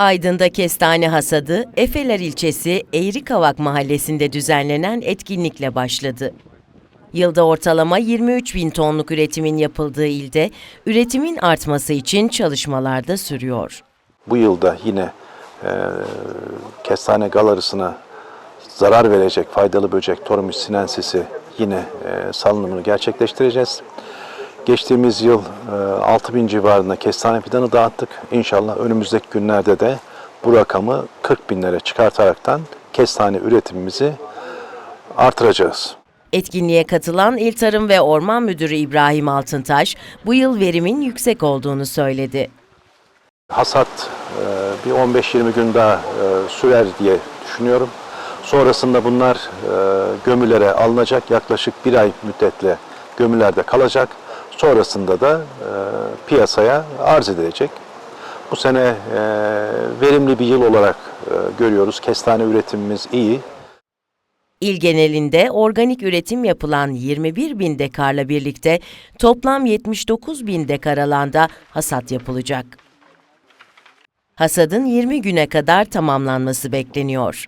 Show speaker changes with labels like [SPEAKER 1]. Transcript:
[SPEAKER 1] Aydın'da kestane hasadı, Efeler ilçesi Eğrikavak mahallesinde düzenlenen etkinlikle başladı. Yılda ortalama 23 bin tonluk üretimin yapıldığı ilde, üretimin artması için çalışmalar da sürüyor.
[SPEAKER 2] Bu yılda yine e, kestane galarısına zarar verecek faydalı böcek Tormus sinensisi yine e, salınımını gerçekleştireceğiz. Geçtiğimiz yıl e, 6 bin civarında kestane fidanı dağıttık. İnşallah önümüzdeki günlerde de bu rakamı 40 binlere çıkartaraktan kestane üretimimizi artıracağız.
[SPEAKER 1] Etkinliğe katılan İl Tarım ve Orman Müdürü İbrahim Altıntaş, bu yıl verimin yüksek olduğunu söyledi.
[SPEAKER 2] Hasat e, bir 15-20 gün daha e, sürer diye düşünüyorum. Sonrasında bunlar e, gömülere alınacak. Yaklaşık bir ay müddetle gömülerde kalacak sonrasında da e, piyasaya arz edilecek. Bu sene e, verimli bir yıl olarak e, görüyoruz. Kestane üretimimiz iyi.
[SPEAKER 1] İl genelinde organik üretim yapılan 21 bin dekarla birlikte toplam 79 bin dekar alanda hasat yapılacak. Hasadın 20 güne kadar tamamlanması bekleniyor.